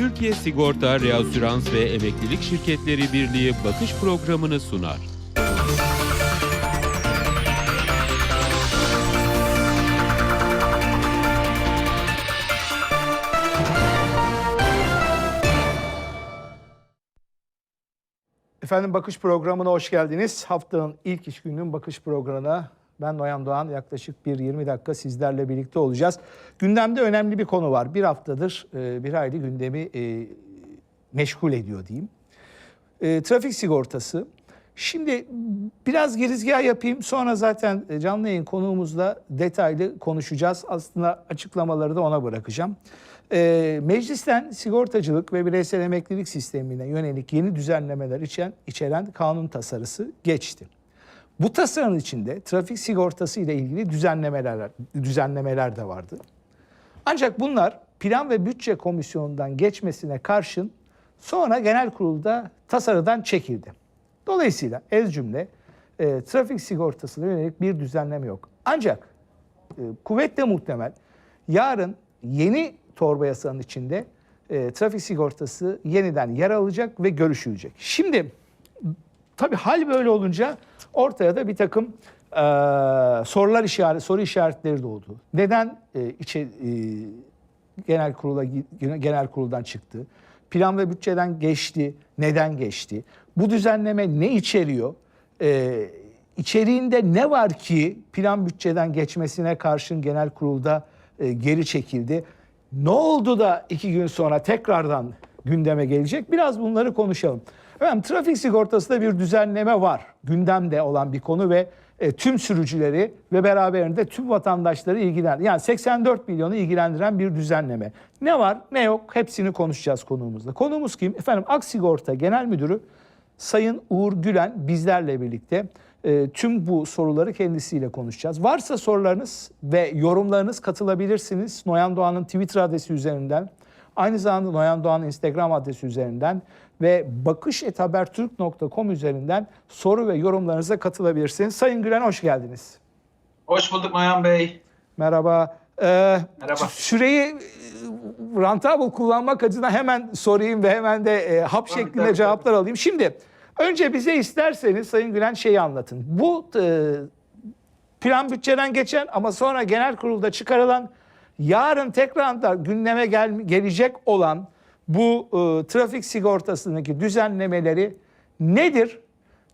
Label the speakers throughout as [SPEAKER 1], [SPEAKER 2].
[SPEAKER 1] Türkiye Sigorta, Reasürans ve Emeklilik Şirketleri Birliği bakış programını sunar.
[SPEAKER 2] Efendim Bakış programına hoş geldiniz. Haftanın ilk iş gününün Bakış programına ben Noyan Doğan yaklaşık bir 20 dakika sizlerle birlikte olacağız. Gündemde önemli bir konu var. Bir haftadır e, bir hayli gündemi e, meşgul ediyor diyeyim. E, trafik sigortası. Şimdi biraz girizgah yapayım. Sonra zaten canlı yayın konuğumuzla detaylı konuşacağız. Aslında açıklamaları da ona bırakacağım. E, meclisten sigortacılık ve bireysel emeklilik sistemine yönelik yeni düzenlemeler içeren, içeren kanun tasarısı geçti. Bu tasarının içinde trafik sigortası ile ilgili düzenlemeler düzenlemeler de vardı. Ancak bunlar Plan ve Bütçe Komisyonu'ndan geçmesine karşın sonra genel kurulda tasarıdan çekildi. Dolayısıyla ez cümle e, trafik sigortasına yönelik bir düzenleme yok. Ancak e, kuvvetle muhtemel yarın yeni torba yasanın içinde e, trafik sigortası yeniden yer alacak ve görüşülecek. Şimdi tabii hal böyle olunca ortaya da bir takım e, sorular işaret, soru işaretleri doğdu. Neden e, içe, e, genel kurula genel kuruldan çıktı? Plan ve bütçeden geçti. Neden geçti? Bu düzenleme ne içeriyor? Ee, içeriğinde ne var ki plan bütçeden geçmesine karşın genel kurulda e, geri çekildi? Ne oldu da iki gün sonra tekrardan gündeme gelecek? Biraz bunları konuşalım. Efendim trafik sigortasında bir düzenleme var. Gündemde olan bir konu ve e, tüm sürücüleri ve beraberinde tüm vatandaşları ilgilendiren yani 84 milyonu ilgilendiren bir düzenleme. Ne var ne yok hepsini konuşacağız konuğumuzda. Konuğumuz kim? Efendim Aksigorta Genel Müdürü Sayın Uğur Gülen bizlerle birlikte e, tüm bu soruları kendisiyle konuşacağız. Varsa sorularınız ve yorumlarınız katılabilirsiniz. Noyan Doğan'ın Twitter adresi üzerinden, aynı zamanda Noyan Doğan'ın Instagram adresi üzerinden ve bakışetabertürk.com üzerinden soru ve yorumlarınıza katılabilirsiniz. Sayın Gülen hoş geldiniz.
[SPEAKER 3] Hoş bulduk Noyan Bey.
[SPEAKER 2] Merhaba. Ee,
[SPEAKER 3] Merhaba.
[SPEAKER 2] Süreyi e, rentable kullanmak adına hemen sorayım ve hemen de e, hap
[SPEAKER 3] Tabii,
[SPEAKER 2] şeklinde
[SPEAKER 3] tabii,
[SPEAKER 2] cevaplar alayım. Şimdi önce bize isterseniz Sayın Gülen şeyi anlatın. Bu e, plan bütçeden geçen ama sonra genel kurulda çıkarılan yarın tekrar da gündeme gel, gelecek olan bu e, trafik sigortasındaki düzenlemeleri nedir?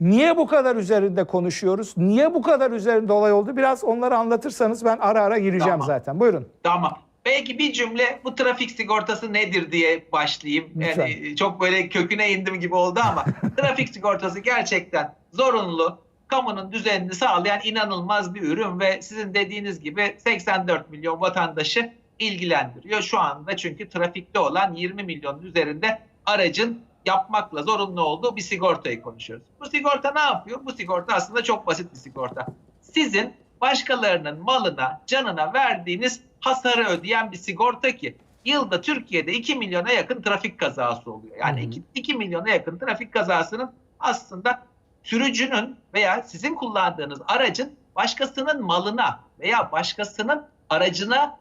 [SPEAKER 2] Niye bu kadar üzerinde konuşuyoruz? Niye bu kadar üzerinde olay oldu? Biraz onları anlatırsanız ben ara ara gireceğim
[SPEAKER 3] Tamam.
[SPEAKER 2] zaten. Buyurun.
[SPEAKER 3] Tamam. Belki bir cümle bu trafik sigortası nedir diye başlayayım.
[SPEAKER 2] Lütfen.
[SPEAKER 3] Yani çok böyle köküne indim gibi oldu ama trafik sigortası gerçekten zorunlu, kamunun düzenini sağlayan inanılmaz bir ürün ve sizin dediğiniz gibi 84 milyon vatandaşı ilgilendiriyor. Şu anda çünkü trafikte olan 20 milyonun üzerinde aracın yapmakla zorunlu olduğu bir sigortayı konuşuyoruz. Bu sigorta ne yapıyor? Bu sigorta aslında çok basit bir sigorta. Sizin başkalarının malına, canına verdiğiniz hasarı ödeyen bir sigorta ki yılda Türkiye'de 2 milyona yakın trafik kazası oluyor. Yani
[SPEAKER 2] Hı hı.
[SPEAKER 3] 2, 2 milyona yakın trafik kazasının aslında sürücünün veya sizin kullandığınız aracın başkasının malına veya başkasının aracına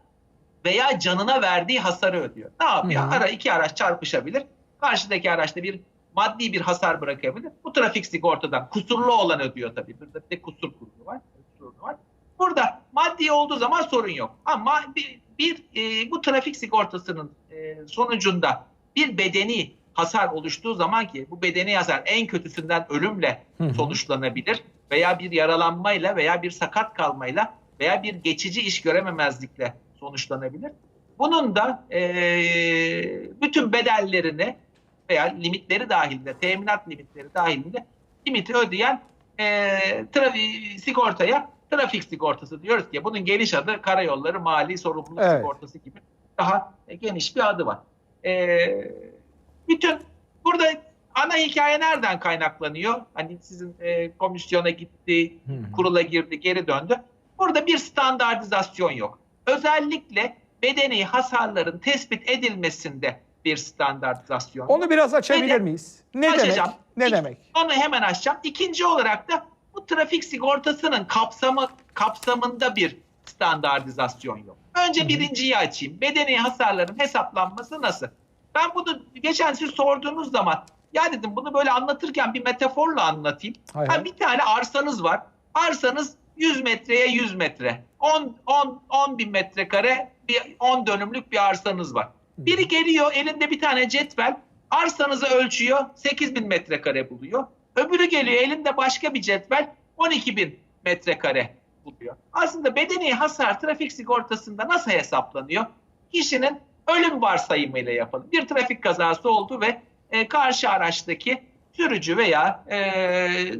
[SPEAKER 3] veya canına verdiği hasarı ödüyor. Ne yapıyor?
[SPEAKER 2] Hı.
[SPEAKER 3] Ara iki araç çarpışabilir. Karşıdaki araçta bir maddi bir hasar bırakabilir. Bu trafik sigortadan kusurlu olan ödüyor tabii. Burada bir de kusur kurulu var. Kusurlu var. Burada maddi olduğu zaman sorun yok. Ama bir, bir e, bu trafik sigortasının e, sonucunda bir bedeni hasar oluştuğu zaman ki bu bedeni hasar en kötüsünden ölümle sonuçlanabilir veya bir yaralanmayla veya bir sakat kalmayla veya bir geçici iş görememezlikle sonuçlanabilir. Bunun da e, bütün bedellerini veya limitleri dahilinde, teminat limitleri dahilinde limiti ödeyen e, trafi- sigortaya trafik sigortası diyoruz ki bunun geniş adı karayolları mali sorumluluk
[SPEAKER 2] Evet.
[SPEAKER 3] sigortası gibi daha geniş bir adı var. E, bütün burada ana hikaye nereden kaynaklanıyor? Hani sizin e, komisyona gitti, kurula girdi, geri döndü. Burada bir standartizasyon yok. Özellikle bedeni hasarların tespit edilmesinde bir standartizasyon.
[SPEAKER 2] Onu biraz açabilir
[SPEAKER 3] Neden?
[SPEAKER 2] miyiz? Ne
[SPEAKER 3] Açacağım.
[SPEAKER 2] demek? Ne demek?
[SPEAKER 3] Onu hemen açacağım. İkinci olarak da bu trafik sigortasının kapsamı kapsamında bir standartizasyon yok. Önce
[SPEAKER 2] hı.
[SPEAKER 3] birinciyi açayım. Bedeni hasarların hesaplanması nasıl? Ben bunu geçen siz sorduğunuz zaman ya dedim bunu böyle anlatırken bir metaforla anlatayım.
[SPEAKER 2] Hay
[SPEAKER 3] Ha, bir tane arsanız var. Arsanız 100 metreye 100 metre. 10, 10, 10 bin metrekare bir 10 dönümlük bir arsanız var. Biri geliyor elinde bir tane cetvel arsanızı ölçüyor 8 bin metrekare buluyor. Öbürü geliyor elinde başka bir cetvel 12 bin metrekare buluyor. Aslında bedeni hasar trafik sigortasında nasıl hesaplanıyor? Kişinin ölüm varsayımıyla yapılır. Bir trafik kazası oldu ve e, karşı araçtaki sürücü veya e,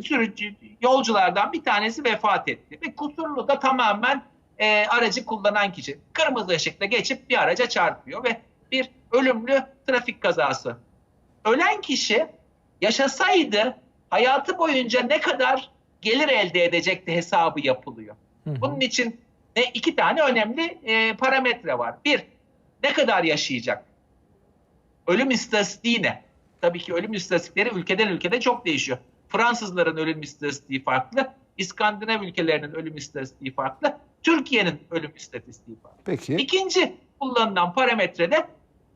[SPEAKER 3] sürücü yolculardan bir tanesi vefat etti. Ve kusurlu da tamamen e, aracı kullanan kişi. Kırmızı ışıkta geçip bir araca çarpıyor ve bir ölümlü trafik kazası. Ölen kişi yaşasaydı hayatı boyunca ne kadar gelir elde edecekti hesabı yapılıyor.
[SPEAKER 2] Hı hı.
[SPEAKER 3] Bunun için ne iki tane önemli e, parametre var. Bir, ne kadar yaşayacak? Ölüm istatistiği ne? Tabii ki ölüm istatistikleri ülkeden ülkede çok değişiyor. Fransızların ölüm istatistiği farklı, İskandinav ülkelerinin ölüm istatistiği farklı, Türkiye'nin ölüm istatistiği farklı.
[SPEAKER 2] Peki.
[SPEAKER 3] İkinci kullanılan parametre de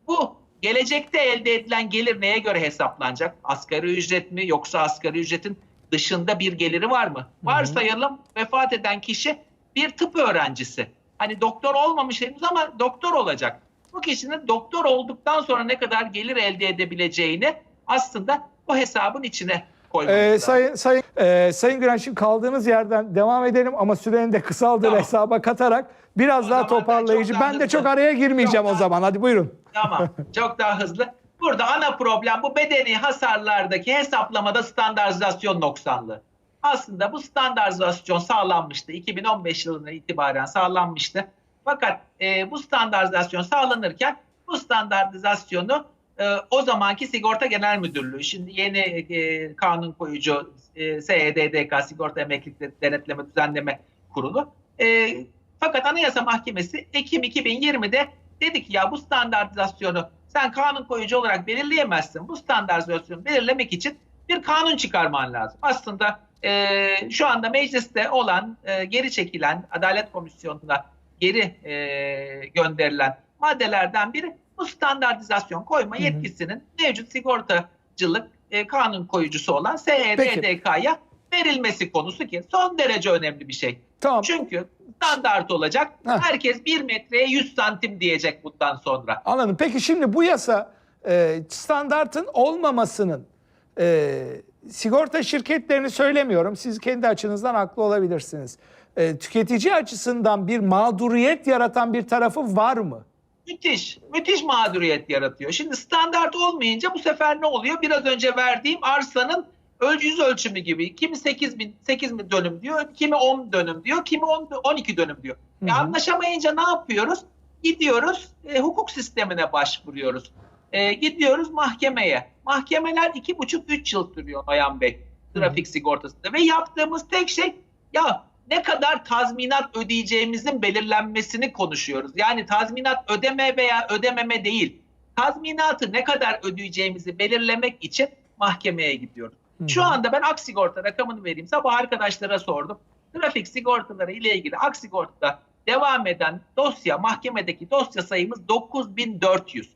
[SPEAKER 3] bu gelecekte elde edilen gelir neye göre hesaplanacak? Asgari ücret mi yoksa asgari ücretin dışında bir geliri var mı? Varsayalım vefat eden kişi bir tıp öğrencisi. Hani doktor olmamış henüz ama doktor olacak. Bu kişinin doktor olduktan sonra ne kadar gelir elde edebileceğini aslında bu hesabın içine koymamız
[SPEAKER 2] Ee,
[SPEAKER 3] lazım.
[SPEAKER 2] sayın sayın e, sayın Gülen şimdi kaldığınız yerden devam edelim ama sürenin de kısaldığı
[SPEAKER 3] Tamam.
[SPEAKER 2] hesaba katarak biraz
[SPEAKER 3] O
[SPEAKER 2] daha
[SPEAKER 3] ben
[SPEAKER 2] toparlayıcı.
[SPEAKER 3] daha
[SPEAKER 2] Ben de çok araya girmeyeceğim
[SPEAKER 3] çok
[SPEAKER 2] o
[SPEAKER 3] daha-
[SPEAKER 2] zaman. Hadi buyurun.
[SPEAKER 3] Tamam. Çok daha hızlı. Burada ana problem bu bedeni hasarlardaki hesaplamada standartizasyon noksanlığı. Aslında bu standartizasyon sağlanmıştı. 2015 yılından itibaren sağlanmıştı. Fakat e, bu standartizasyon sağlanırken bu standartizasyonu e, o zamanki Sigorta Genel Müdürlüğü, şimdi yeni e, kanun koyucu e, SEDDK Sigorta Emeklilik Denetleme Düzenleme Kurulu. E, fakat Anayasa Mahkemesi Ekim 2020'de dedi ki ya bu standartizasyonu sen kanun koyucu olarak belirleyemezsin. Bu standartizasyonu belirlemek için bir kanun çıkarman lazım. Aslında e, şu anda mecliste olan, e, geri çekilen, Adalet Komisyonu'na geri e, gönderilen maddelerden biri bu standartizasyon koyma
[SPEAKER 2] Hı hı.
[SPEAKER 3] yetkisinin mevcut sigortacılık e, kanun koyucusu olan. SEDDK'ya verilmesi konusu ki son derece önemli bir şey.
[SPEAKER 2] Tamam.
[SPEAKER 3] Çünkü standart olacak.
[SPEAKER 2] Heh.
[SPEAKER 3] Herkes 1 metreye 100 santim diyecek bundan sonra.
[SPEAKER 2] Anladım. Peki şimdi bu yasa e, standartın olmamasının e, sigorta şirketlerini söylemiyorum. Siz kendi açınızdan haklı olabilirsiniz. E, tüketici açısından bir mağduriyet yaratan bir tarafı var mı?
[SPEAKER 3] Müthiş, müthiş mağduriyet yaratıyor. Şimdi standart olmayınca bu sefer ne oluyor? Biraz önce verdiğim arsanın yüz ölçümü gibi. Kimi 8 bin, 8 bin dönüm diyor, kimi 10 dönüm diyor, kimi 10, 12 dönüm diyor. E
[SPEAKER 2] Hı hı.
[SPEAKER 3] anlaşamayınca ne yapıyoruz? Gidiyoruz, e, hukuk sistemine başvuruyoruz. E, gidiyoruz mahkemeye. Mahkemeler 2,5-3 yıl sürüyor Noyan Bey trafik sigortasında. Ve yaptığımız tek şey ya ne kadar tazminat ödeyeceğimizin belirlenmesini konuşuyoruz. Yani tazminat ödeme veya ödememe değil. Tazminatı ne kadar ödeyeceğimizi belirlemek için mahkemeye gidiyoruz. Şu anda ben ak sigorta rakamını vereyim. Sabah arkadaşlara sordum. Trafik sigortaları ile ilgili ak sigortada devam eden dosya, mahkemedeki dosya sayımız 9400.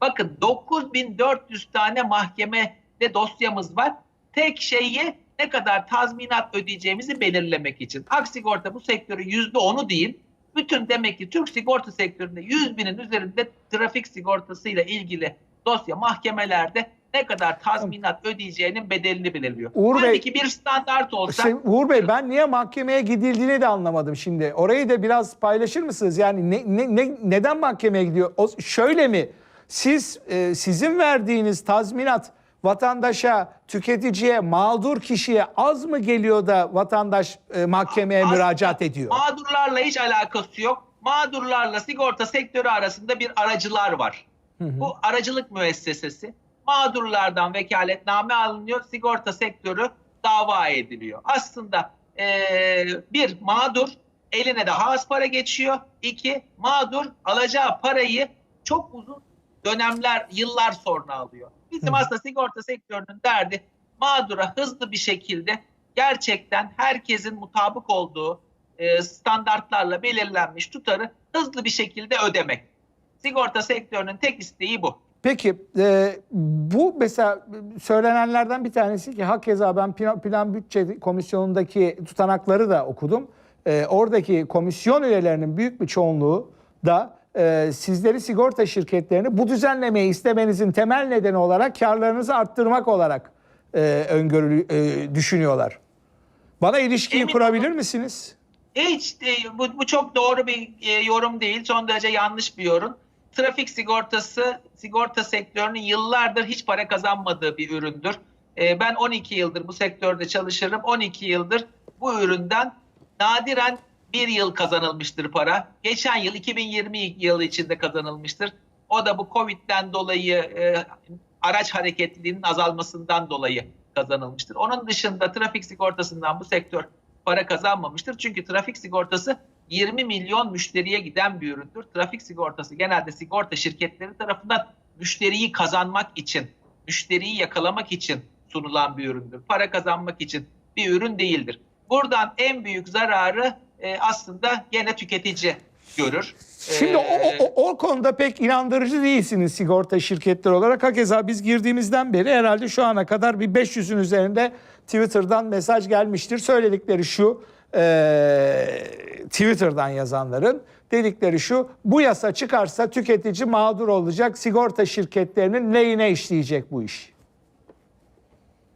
[SPEAKER 3] Bakın 9400 tane mahkemede dosyamız var. Tek şeyi ne kadar tazminat ödeyeceğimizi belirlemek için. Ak sigorta bu sektörün %10'u değil. Bütün demek ki Türk sigorta sektöründe 100 binin üzerinde trafik sigortasıyla ilgili dosya mahkemelerde ne kadar tazminat ödeyeceğinin bedelini belirliyor.
[SPEAKER 2] Uğur Bey-
[SPEAKER 3] Halbuki bir standart olsa
[SPEAKER 2] Şey, Uğur Bey ben niye mahkemeye gidildiğini de anlamadım şimdi. Orayı da biraz paylaşır mısınız? Yani ne, ne, ne- neden mahkemeye gidiyor? O, şöyle mi? Siz e, sizin verdiğiniz tazminat vatandaşa, tüketiciye, mağdur kişiye az mı geliyor da vatandaş e, mahkemeye
[SPEAKER 3] Aslında
[SPEAKER 2] müracaat ediyor?
[SPEAKER 3] Mağdurlarla hiç alakası yok. Mağdurlarla sigorta sektörü arasında bir aracılar var. Bu aracılık müessesesi. Mağdurlardan vekaletname alınıyor. Sigorta sektörü dava ediliyor. Aslında eee, bir mağdur eline daha az para geçiyor. İki mağdur alacağı parayı çok uzun dönemler, yıllar sonra alıyor. Bizim aslında sigorta sektörünün derdi mağdura hızlı bir şekilde gerçekten herkesin mutabık olduğu e, standartlarla belirlenmiş tutarı hızlı bir şekilde ödemek. Sigorta sektörünün tek isteği bu.
[SPEAKER 2] Peki e, bu mesela söylenenlerden bir tanesi ki hakeza ben plan, plan bütçe komisyonundaki tutanakları da okudum. E, oradaki komisyon üyelerinin büyük bir çoğunluğu da e, sizleri sigorta şirketlerini bu düzenlemeyi istemenizin temel nedeni olarak karlarınızı arttırmak olarak e, öngörülü e, düşünüyorlar. Bana ilişkiyi
[SPEAKER 3] Emin
[SPEAKER 2] kurabilir
[SPEAKER 3] olun.
[SPEAKER 2] misiniz?
[SPEAKER 3] Hiç e, bu, bu çok doğru bir e, yorum değil. Son derece yanlış bir yorum. Trafik sigortası sigorta sektörünün yıllardır hiç para kazanmadığı bir üründür. E, ben 12 yıldır bu sektörde çalışırım. 12 yıldır bu üründen nadiren bir yıl kazanılmıştır para. Geçen yıl 2020 yılı içinde kazanılmıştır. O da bu Covid'den dolayı e, araç hareketliliğinin azalmasından dolayı kazanılmıştır. Onun dışında trafik sigortasından bu sektör para kazanmamıştır. Çünkü trafik sigortası 20 milyon müşteriye giden bir üründür. Trafik sigortası genelde sigorta şirketleri tarafından müşteriyi kazanmak için, müşteriyi yakalamak için sunulan bir üründür. Para kazanmak için bir ürün değildir. Buradan en büyük zararı e, aslında gene tüketici görür.
[SPEAKER 2] Şimdi o,
[SPEAKER 3] Ee,
[SPEAKER 2] o, o, o konuda pek inandırıcı değilsiniz sigorta şirketleri olarak. Hakeza biz girdiğimizden beri herhalde şu ana kadar bir 500'ün üzerinde Twitter'dan mesaj gelmiştir. Söyledikleri şu, e, Twitter'dan yazanların dedikleri şu, bu yasa çıkarsa tüketici mağdur olacak, sigorta şirketlerinin lehine işleyecek bu iş.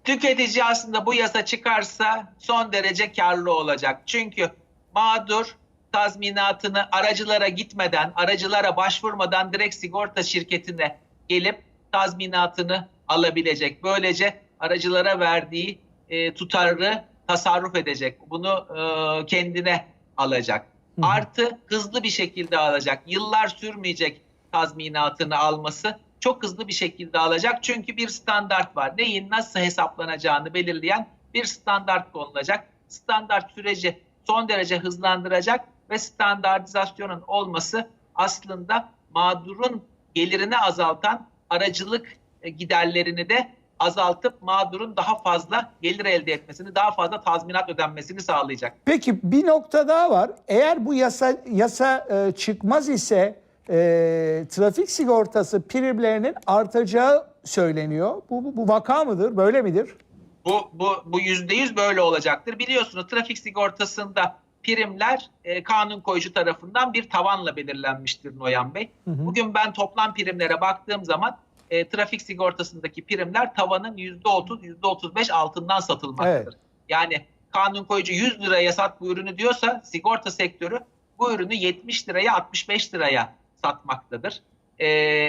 [SPEAKER 3] Tüketici aslında bu yasa çıkarsa son derece karlı olacak. Çünkü mağdur tazminatını aracılara gitmeden, aracılara başvurmadan direkt sigorta şirketine gelip tazminatını alabilecek. Böylece aracılara verdiği e, tutarı tasarruf edecek. Bunu e, kendine alacak.
[SPEAKER 2] Hı.
[SPEAKER 3] Artı hızlı bir şekilde alacak. Yıllar sürmeyecek tazminatını alması. Çok hızlı bir şekilde alacak. Çünkü bir standart var. Neyin nasıl hesaplanacağını belirleyen bir standart konulacak. Standart süreci son derece hızlandıracak ve standartizasyonun olması aslında mağdurun gelirini azaltan aracılık e, giderlerini de azaltıp mağdurun daha fazla gelir elde etmesini, daha fazla tazminat ödenmesini sağlayacak.
[SPEAKER 2] Peki bir nokta daha var. Eğer bu yasa yasa e, çıkmaz ise e, trafik sigortası primlerinin artacağı söyleniyor. Bu, bu, bu vaka mıdır? Böyle midir?
[SPEAKER 3] Bu bu bu yüzde yüz böyle olacaktır. Biliyorsunuz trafik sigortasında primler e, kanun koyucu tarafından bir tavanla belirlenmiştir Noyan Bey.
[SPEAKER 2] Hı hı.
[SPEAKER 3] Bugün ben toplam primlere baktığım zaman e, trafik sigortasındaki primler tavanın yüzde otuz, yüzde otuz beş altından satılmaktadır. Yani kanun koyucu 100 liraya sat bu ürünü diyorsa sigorta sektörü bu ürünü 70 liraya 65 liraya satmaktadır. E,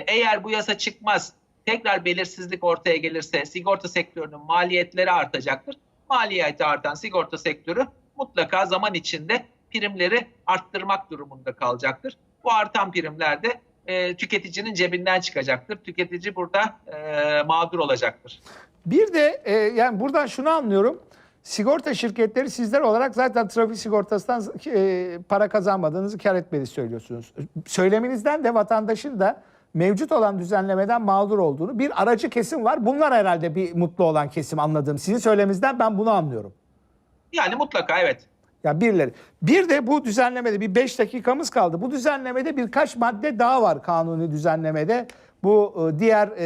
[SPEAKER 3] eğer bu yasa çıkmaz tekrar belirsizlik ortaya gelirse sigorta sektörünün maliyetleri artacaktır. Maliyeti artan sigorta sektörü mutlaka zaman içinde primleri arttırmak durumunda kalacaktır. Bu artan primler de e, tüketicinin cebinden çıkacaktır. Tüketici burada e, mağdur olacaktır.
[SPEAKER 2] Bir de e, yani buradan şunu anlıyorum. Sigorta şirketleri sizler olarak zaten trafik sigortasından e, para kazanmadığınızı kar etmediğini söylüyorsunuz. Söyleminizden de vatandaşın da mevcut olan düzenlemeden mağdur olduğunu bir aracı kesim var. Bunlar herhalde bir mutlu olan kesim anladığım. Sizin söyleminizden ben bunu anlıyorum.
[SPEAKER 3] Yani mutlaka evet.
[SPEAKER 2] Ya birileri. Bir de bu düzenlemede bir 5 dakikamız kaldı. Bu düzenlemede birkaç madde daha var kanuni düzenlemede. Bu e, diğer e,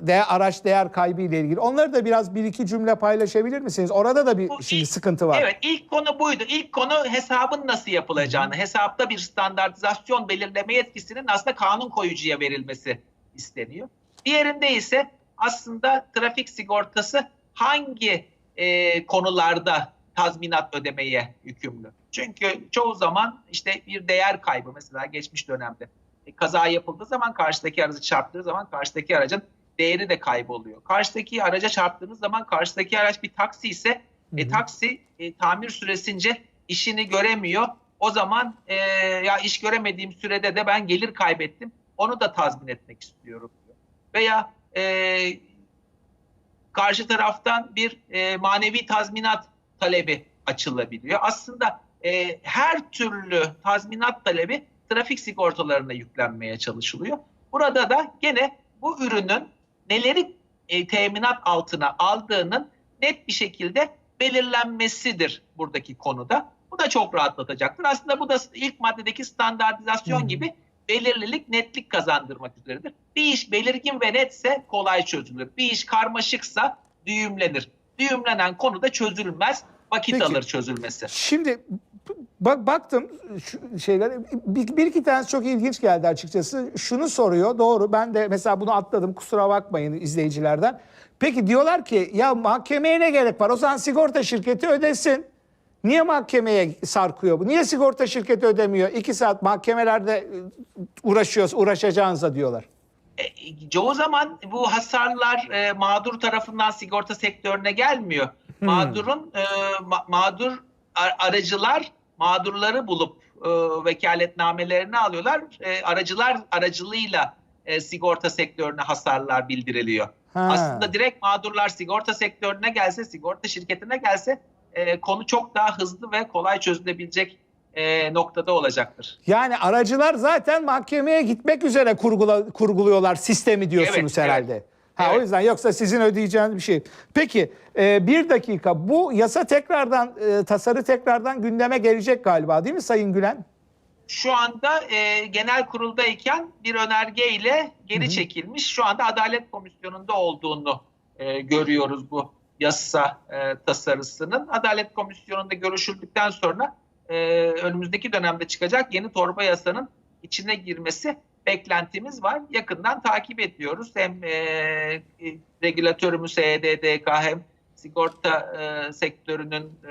[SPEAKER 2] değer, araç değer kaybı ile ilgili. Onları da biraz bir iki cümle paylaşabilir misiniz? Orada da bir
[SPEAKER 3] Bu
[SPEAKER 2] şimdi
[SPEAKER 3] ilk-
[SPEAKER 2] sıkıntı var.
[SPEAKER 3] Evet ilk konu buydu. İlk konu hesabın nasıl yapılacağını, hesapta bir standartizasyon belirleme yetkisinin aslında kanun koyucuya verilmesi isteniyor. Diğerinde ise aslında trafik sigortası hangi e, konularda tazminat ödemeye yükümlü? Çünkü çoğu zaman işte bir değer kaybı mesela geçmiş dönemde e, kaza yapıldığı zaman karşıdaki aracı çarptığı zaman karşıdaki aracın değeri de kayboluyor. Karşıdaki araca çarptığınız zaman karşıdaki araç bir taksi ise e, taksi e, tamir süresince işini göremiyor. O zaman e, ya iş göremediğim sürede de ben gelir kaybettim. Onu da tazmin etmek istiyorum diyor. Veya e, karşı taraftan bir e, manevi tazminat talebi açılabiliyor. Aslında e, her türlü tazminat talebi trafik sigortalarına yüklenmeye çalışılıyor. Burada da gene bu ürünün neleri e, teminat altına aldığının net bir şekilde belirlenmesidir buradaki konuda. Bu da çok rahatlatacaktır. Aslında bu da ilk maddedeki standartizasyon
[SPEAKER 2] hı.
[SPEAKER 3] gibi belirlilik, netlik kazandırmak üzeredir. Bir iş belirgin ve netse kolay çözülür. Bir iş karmaşıksa düğümlenir. Düğümlenen konu da çözülmez. Vakit
[SPEAKER 2] Peki.
[SPEAKER 3] alır çözülmesi.
[SPEAKER 2] Şimdi bak baktım şu şeylere bir, bir iki tanesi çok ilginç geldi açıkçası. Şunu soruyor doğru ben de mesela bunu atladım kusura bakmayın izleyicilerden. Peki diyorlar ki ya mahkemeye ne gerek var o zaman sigorta şirketi ödesin. Niye mahkemeye sarkıyor bu? Niye sigorta şirketi ödemiyor? İki saat mahkemelerde e, uğraşıyoruz, uğraşacağınıza diyorlar.
[SPEAKER 3] E, çoğu zaman bu hasarlar e, mağdur tarafından sigorta sektörüne gelmiyor. Mağdurun e, ma- mağdur ar- aracılar mağdurları bulup e, vekaletnamelerini alıyorlar. E, aracılar aracılığıyla e, sigorta sektörüne hasarlar bildiriliyor.
[SPEAKER 2] Ha.
[SPEAKER 3] Aslında direkt mağdurlar sigorta sektörüne gelse, sigorta şirketine gelse e, konu çok daha hızlı ve kolay çözülebilecek e, noktada olacaktır.
[SPEAKER 2] Yani aracılar zaten mahkemeye gitmek üzere kurgula, kurguluyorlar sistemi diyorsunuz
[SPEAKER 3] Evet,
[SPEAKER 2] herhalde. Ha, O
[SPEAKER 3] Evet.
[SPEAKER 2] yüzden yoksa sizin ödeyeceğiniz bir şey. Peki e, bir dakika bu yasa tekrardan e, tasarı tekrardan gündeme gelecek galiba değil mi Sayın Gülen?
[SPEAKER 3] şu anda e, genel kuruldayken bir önergeyle geri çekilmiş. Şu anda Adalet Komisyonu'nda olduğunu e, görüyoruz bu yasa e, tasarısının. Adalet Komisyonu'nda görüşüldükten sonra e, önümüzdeki dönemde çıkacak yeni torba yasanın içine girmesi beklentimiz var. Yakından takip ediyoruz. Hem e, e, regülatörümüz HDDK hem sigorta e, sektörünün e,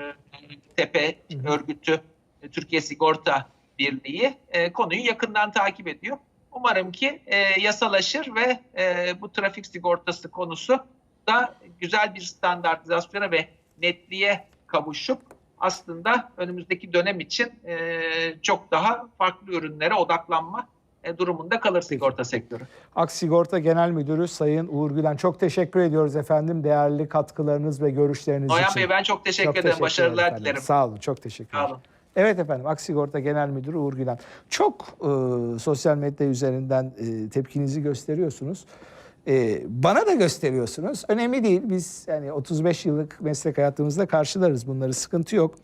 [SPEAKER 3] tepe örgütü e, Türkiye Sigorta Birliği e, konuyu yakından takip ediyor. Umarım ki e, yasalaşır ve e, bu trafik sigortası konusu da güzel bir standartizasyona ve netliğe kavuşup aslında önümüzdeki dönem için e, çok daha farklı ürünlere odaklanma durumunda kalır sigorta sektörü.
[SPEAKER 2] Aksigorta Genel Müdürü Sayın Uğur Gülen çok teşekkür ediyoruz efendim değerli katkılarınız ve görüşleriniz
[SPEAKER 3] Noyan
[SPEAKER 2] için.
[SPEAKER 3] Bey ben çok teşekkür
[SPEAKER 2] Çok
[SPEAKER 3] ederim.
[SPEAKER 2] teşekkür
[SPEAKER 3] Başarılar
[SPEAKER 2] efendim.
[SPEAKER 3] dilerim.
[SPEAKER 2] Sağ olun çok teşekkür
[SPEAKER 3] Sağ olun.
[SPEAKER 2] Evet efendim Aksigorta Genel Müdürü Uğur Gülen. Çok e, sosyal medya üzerinden e, tepkinizi gösteriyorsunuz. E, bana da gösteriyorsunuz. Önemli değil. Biz yani 35 yıllık meslek hayatımızda karşılarız bunları. Sıkıntı yok.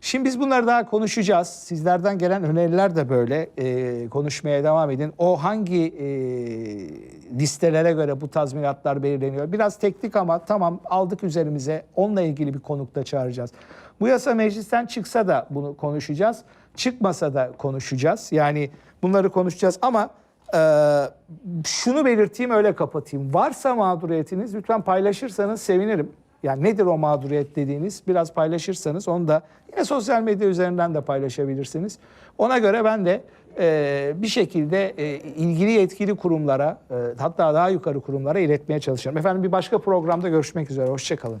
[SPEAKER 2] Şimdi biz bunları daha konuşacağız. Sizlerden gelen öneriler de böyle. E, konuşmaya devam edin. O hangi e, listelere göre bu tazminatlar belirleniyor? Biraz teknik ama tamam aldık üzerimize. Onunla ilgili bir konuk da çağıracağız. Bu yasa meclisten çıksa da bunu konuşacağız. Çıkmasa da konuşacağız. Yani bunları konuşacağız ama e, şunu belirteyim öyle kapatayım. Varsa mağduriyetiniz lütfen paylaşırsanız sevinirim. Yani nedir o mağduriyet dediğiniz biraz paylaşırsanız onu da yine sosyal medya üzerinden de paylaşabilirsiniz. Ona göre ben de e, bir şekilde e, ilgili yetkili kurumlara e, hatta daha yukarı kurumlara iletmeye çalışıyorum. Efendim bir başka programda görüşmek üzere. Hoşçakalın.